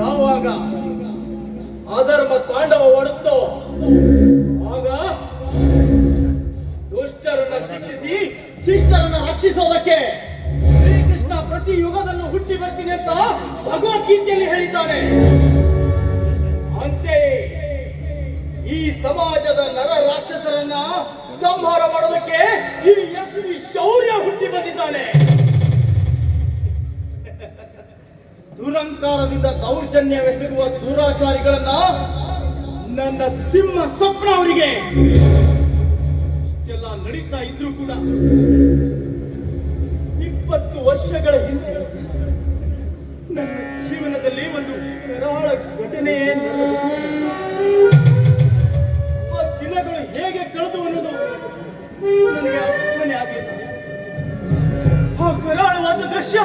ಯಾವಾಗ ಅಧರ್ಮ ತಾಂಡವ ಮಾಡುತ್ತೋ ಆಗ ದುಷ್ಟರನ್ನ ಶಿಕ್ಷಿಸಿ ಶಿಷ್ಟರನ್ನ ರಕ್ಷಿಸೋದಕ್ಕೆ ಶ್ರೀಕೃಷ್ಣ ಪ್ರತಿ ಯುಗದಲ್ಲೂ ಹುಟ್ಟಿ ಬರ್ತೀನಿ ಅಂತ ಭಗವದ್ಗೀತೆಯಲ್ಲಿ ಹೇಳಿದ್ದಾನೆ. ಅಂತೆಯೇ ಈ ಸಮಾಜದ ನರ ರಾಕ್ಷಸರನ್ನ ಸಂಹಾರ ಮಾಡೋದಕ್ಕೆ ಈ ಎಸ್ ವಿ ಶೌರ್ಯ ಹುಟ್ಟಿ ಬಂದಿದ್ದಾನೆ. ದುರಂಕಾರದಿಂದ ದೌರ್ಜನ್ಯವೆಸಗುವ ದುರಾಚಾರಿಗಳನ್ನ ನನ್ನ ಸಿಂಹ ಸ್ವಪ್ನ ಅವರಿಗೆ ಇಷ್ಟೆಲ್ಲ ನಡೀತಾ ಇದ್ರು ಕೂಡ ಇಪ್ಪತ್ತು ವರ್ಷಗಳ ಹಿಂದೆ ನನ್ನ ಜೀವನದಲ್ಲಿ ಒಂದು ಕರಾಳ ಘಟನೆ ದಿನಗಳು ಹೇಗೆ ಕಳೆದು ಅನ್ನೋದು ನನಗೆ ಆಗಲಿಲ್ಲ ಆ ಕರಾಳವಾದ ದೃಶ್ಯ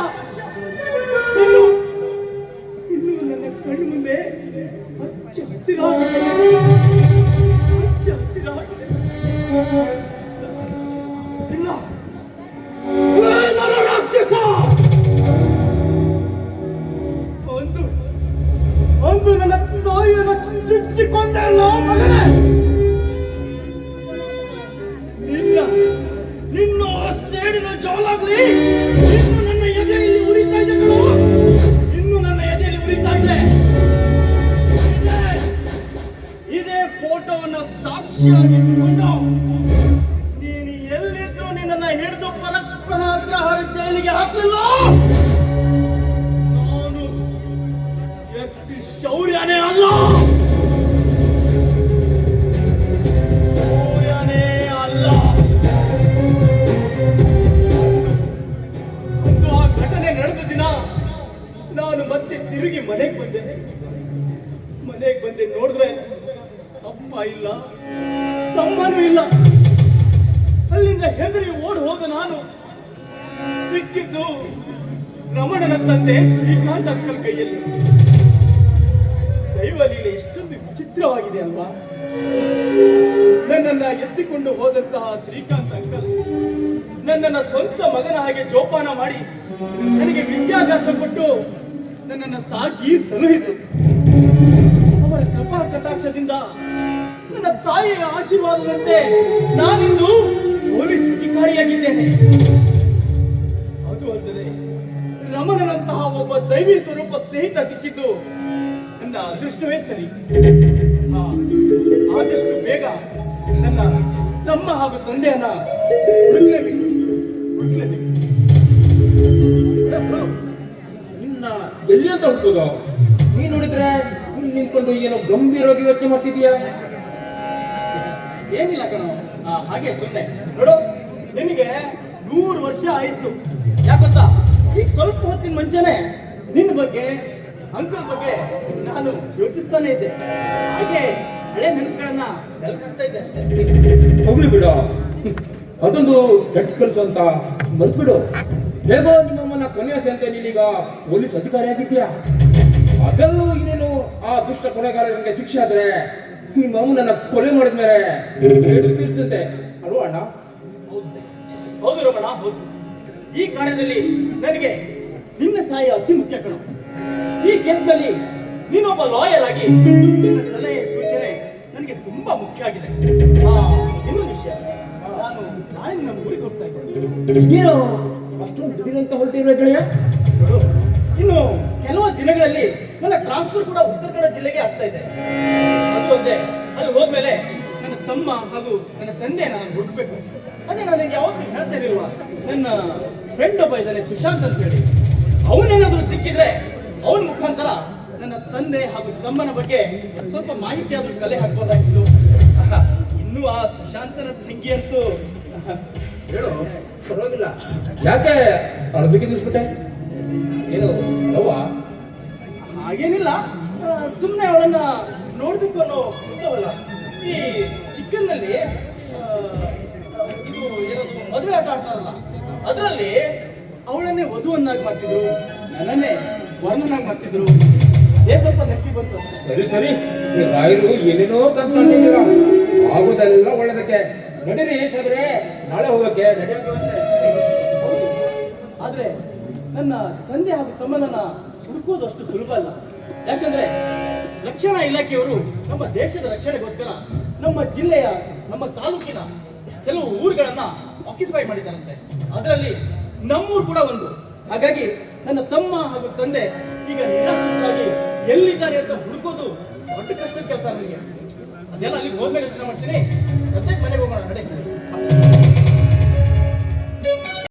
ಹಸಿರಾಗಿದೆ ಹಚ್ಚ ಹಸಿರಾಗಿದೆ ರಾಕ್ಷಸ ಒಂದು ಒಂದು ನನ್ನ ತಾಯಿಯನ್ನು ಚುಚ್ಚಿಕೊಂಡಲ್ಲ ಮಗನೇ ನಿನ್ನ ನಿನ್ನ ಸೇಡಿನ ಜೋಲಾಗ್ಲಿ ನಿನ್ನನ್ನ ಹಿಡಿದು ಪರಪ್ಪನಾಗ್ರಹಾರ ಜೈಲಿಗೆ ಹಾಕಲಿಲ್ಲ. ನಾನು ಎಸ್ ಪಿ ಶೌರ್ಯನೇ ಅಲ್ಲ. ನಾನು ಮತ್ತೆ ತಿರುಗಿ ಮನೆಗೆ ಬಂದೆ. ಮನೆಗೆ ಬಂದೆ ನೋಡಿದ್ರೆ ಅಪ್ಪ ಇಲ್ಲ, ತಮ್ಮನೂ ಇಲ್ಲ. ಹೆದರಿ ಓಡ್ ಹೋದ ನಾನು ಸಿಕ್ಕಿದ್ದು ರಮಣನ ತಂದೆ ಶ್ರೀಕಾಂತ್ ಅಂಕಲ್ ಕೈಯಲ್ಲಿ. ದೈವಲೀಲೆ ಎಷ್ಟೊಂದು ವಿಚಿತ್ರವಾಗಿದೆ ಅಲ್ವಾ? ನನ್ನನ್ನ ಎತ್ತಿಕೊಂಡು ಹೋದಂತಹ ಶ್ರೀಕಾಂತ್ ಅಂಕಲ್ ನನ್ನನ್ನ ಸ್ವಂತ ಮಗನ ಹಾಗೆ ಜೋಪಾನ ಮಾಡಿ ನನಗೆ ವಿದ್ಯಾಭ್ಯಾಸ ಕೊಟ್ಟು ನನ್ನನ್ನು ಸಾಕಿ ಸಲಹಿದರು. ಅವರ ಕೃಪಾ ಕಟಾಕ್ಷದಿಂದ ನನ್ನ ತಾಯಿಯ ಆಶೀರ್ವಾದದಂತೆ ನಾನಿಂದು ಪೊಲೀಸ್ ಅಧಿಕಾರಿಯಾಗಿದ್ದೇನೆ. ಅದು ಅಲ್ಲದೆ ರಮಣನಂತಹ ಒಬ್ಬ ದೈವಿ ಸ್ವರೂಪ ಸ್ನೇಹಿತ ಸಿಕ್ಕಿತು ನನ್ನ ಅದೃಷ್ಟವೇ ಸರಿ. ಆದಷ್ಟು ಬೇಗ ನನ್ನ ತಮ್ಮ ಹಾಗೂ ತಂದೆಯನ್ನ ಹುಡುಕ್ಲೇಬೇಕು. ಹುಡುಕ್ಲೇಬೇಕು. ನಿನ್ನ ಎಲ್ಲಿ ಅಂತ ಹುಡುಕೋದು? ನೀನ್ ನೋಡಿದ್ರೆ ನಿಂತ್ಕೊಂಡು ಏನೋ ಗಂಭೀರವಾಗಿ ಯೋಚನೆ ಮಾಡ್ತಿದ್ಯಾ ಏನಿಲ್ಲ ಕಣೋ. ಹಾಗೆ ಸುಮ್ಮನೆ ನೋಡು, ನಿನಗೆ ನೂರು ವರ್ಷ ಆಯಸ್ಸು ಯಾಕೊತ್ತಾ ಈಗ ಸ್ವಲ್ಪ ಹೊತ್ತಿನ ಮುಂಚೆನೆ ನಿನ್ನ ಬಗ್ಗೆ, ಅಂಕಲ್ ಬಗ್ಗೆ ನಾನು ಯೋಚಿಸ್ತಾನೆ ಇದ್ದೆ. ಹಾಗೆ ಹಳೆ ನೆನಪುಗಳನ್ನ ಕಲ್ಕಾಗ್ತಾ ಇದ್ದೆ ಅಷ್ಟೇ. ಹೋಗ್ಲಿ ಬಿಡು. ಅದೊಂದು ಕೆಟ್ಟ ಕೆಲಸ ಅಂತ ಮರ್ತು ಬಿಡು ಹೇಗೋ ನಿಮ್ಮಮ್ಮನ ಕೊನೆಯಾಸೆ ಅಂತ ನೀನೀಗ ಪೊಲೀಸ್ ಅಧಿಕಾರಿ ಆಗಿದ್ಯಾ ಅದೆಲ್ಲೂ ಇನ್ನೇನು ಆ ದುಷ್ಟ ಕೊಲೆಗಾರರಿಗೆ ಶಿಕ್ಷೆ ಆದ್ರೆ ನಿಮ್ಮ ನನ್ನ ಕೊಲೆ ಮಾಡಿದ್ಮೇಲೆ ಮೇಲೆ ತೀರಿಸಿದಂತೆ ಅಲ್ವಾ ಅಣ್ಣ? ಹೌದು ಹೌದು ರಮಣ ಹೌದು. ಈ ಕಾರ್ಯದಲ್ಲಿ ನನಗೆ ನಿನ್ನ ಸಹಾಯ ಅತಿ ಮುಖ್ಯ ಕಣ. ಈ ಕೇಸ್ನಲ್ಲಿ ನೀನೊಬ್ಬ ಲಾಯರ್ ಆಗಿ ನಿನ್ನ ಸಲಹೆ ಸೂಚನೆ ನನಗೆ ತುಂಬಾ ಮುಖ್ಯ ಆಗಿದೆ. ಆ, ಇನ್ನೊಂದು ವಿಷಯ. ನಾನು ನಾಳೆ ನನ್ನ ಊರಿಗೆ ಹೋಗ್ತಾ ಇದ್ದೇನೆ. ಏನು? ಅಷ್ಟೊಂದು ದಿಢೀರಂತ ಹೊರಟಿರೋ ಗೆಳೆಯ? ಇನ್ನು ಕೆಲವು ದಿನಗಳಲ್ಲಿ ನನ್ನ ಟ್ರಾನ್ಸ್ಫರ್ ಕೂಡ ಉತ್ತರ ಕನ್ನಡ ಜಿಲ್ಲೆಗೆ ಆಗ್ತಾ ಇದೆ. ಅದು ಒಂದೇ. ಅಲ್ಲಿ ಹೋದ್ಮೇಲೆ ನನ್ನ ತಮ್ಮ ಹಾಗೂ ನನ್ನ ತಂದೆ ನಾನು ಹುಡುಕ್ಬೇಕು ಅದೇ ನಾನು ನಿಮ್ಗೆ ಯಾವತ್ತೂ ಹೇಳ್ತಾ ಇರಲಿಲ್ಲ ನನ್ನ ಫ್ರೆಂಡ್ ಒಬ್ಬ ಇದ್ದಾನೆ ಸುಶಾಂತ್ ಅಂತ ಹೇಳಿ. ಅವನೇನಾದ್ರೂ ಸಿಕ್ಕಿದ್ರೆ ಅವನ ಮುಖಾಂತರ ನನ್ನ ತಂದೆ ಹಾಗೂ ತಮ್ಮನ ಬಗ್ಗೆ ಸ್ವಲ್ಪ ಮಾಹಿತಿ ಆದ್ರೂ ಕಲೆ ಹಾಕ್ಬೋದಾಗಿತ್ತು. ಇನ್ನು ಆ ಸುಶಾಂತನ ತಂಗಿ ಅಂತೂ ಹೇಳು ಪರವಾಗಿಲ್ಲ. ಯಾಕೆ ಅರ್ಧಕ್ಕೆ ನಿಲ್ಸ್ಬಿಟ್ಟೆ? ಏನು? ನೋವ ಹಾಗೇನಿಲ್ಲ. ಸುಮ್ಮನೆ ಅವಳನ್ನ ನೋಡ್ಬೇಕು ಅನ್ನೋ ಇರ್ತಾವಲ್ಲ ಈ ಚಿಕ್ಕನ್ನಲ್ಲಿ ಇದು ಏನದು ಮದುವೆ ಆಟ ಆಡ್ತಾರಲ್ಲ ಅದರಲ್ಲಿ ಅವಳನ್ನೇ ವಧುವನ್ನಾಗಿ ಮಾಡ್ತಿದ್ರು ನನ್ನನ್ನೇ ವರ್ಣನಾಗಿ ಮಾಡ್ತಿದ್ರು. ಏ ಸ್ವಲ್ಪ ನೆನಪಿ ಬಂತು. ಸರಿ ಸರಿ. ರಾಯರು ಏನೇನೋ ಕನ್ಸು ಆಗೋದೆಲ್ಲ ಒಳ್ಳೆದಕ್ಕೆ. ನಡೀರಿ ಸಾಬ್ರೆ ನಾಳೆ ಹೋಗಕ್ಕೆ ಆದ್ರೆ ನನ್ನ ತಂದೆ ಹಾಗೂ ಸಂಬಂಧನ ಹುಡುಕೋದು ಅಷ್ಟು ಸುಲಭ ಅಲ್ಲ. ಯಾಕಂದ್ರೆ ರಕ್ಷಣಾ ಇಲಾಖೆಯವರು ನಮ್ಮ ದೇಶದ ರಕ್ಷಣೆಗೋಸ್ಕರ ನಮ್ಮ ಜಿಲ್ಲೆಯ, ನಮ್ಮ ತಾಲೂಕಿನ ಕೆಲವು ಊರುಗಳನ್ನ ಆಕ್ಯುಪೈ ಮಾಡಿದ್ದಾರಂತೆ. ಅದರಲ್ಲಿ ನಮ್ಮೂರು ಕೂಡ ಒಂದು. ಹಾಗಾಗಿ ನನ್ನ ತಮ್ಮ ಹಾಗೂ ತಂದೆ ಈಗ ನಿರಾಶ್ರಿತರಾಗಿ ಎಲ್ಲಿದ್ದಾರೆ ಅಂತ ಹುಡುಕೋದು ದೊಡ್ಡ ಕಷ್ಟದ ಕೆಲಸ ನನಗೆ ಅದೆಲ್ಲ ಅಲ್ಲಿಗೆ ಹೋದ್ಮೇಲೆ ಯೋಚನೆ ಮಾಡ್ತೀನಿ. ಸದ್ಯಕ್ಕೆ ಮನೆಗೆ ಹೋಗೋಣ ನಡೆ